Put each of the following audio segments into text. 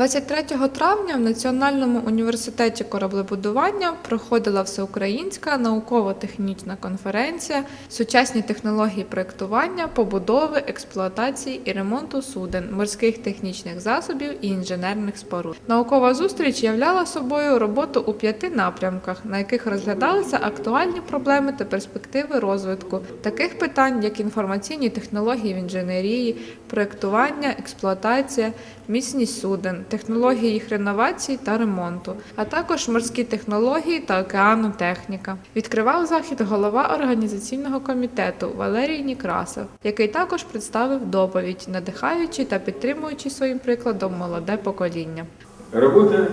23 травня в Національному університеті кораблебудування проходила всеукраїнська науково-технічна конференція Сучасні технології проєктування, побудови, експлуатації і ремонту суден, морських технічних засобів і інженерних споруд. Наукова зустріч являла собою роботу у п'яти напрямках, на яких розглядалися актуальні проблеми та перспективи розвитку таких питань, як інформаційні технології в інженерії, проєктування, експлуатація, міцність суден, технології їх реновації та ремонту, а також морські технології та океанотехніка. Відкривав захід голова організаційного комітету Валерій Нікрасов, який також представив доповідь, надихаючи та підтримуючи своїм прикладом молоде покоління. Работа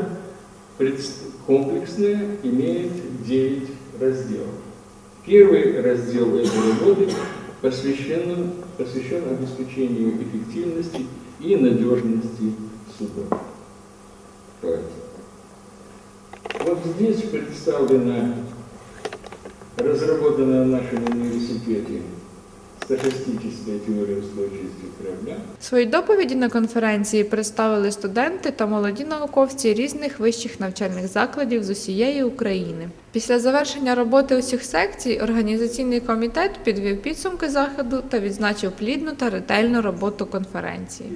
предс- комплексная, имеет 9 разделов. Первый раздел этой работы посвящен, посвящен обеспечению эффективности и надежности проекта. Вот здесь представлена разработанная в нашем университете стахастическая теория устойчивости корабля. Свої доповіді на конференції представили студенти та молоді науковці різних вищих навчальних закладів з усієї України. Після завершення роботи усіх секцій організаційний комітет підвів підсумки заходу та відзначив плідну та ретельну роботу конференції.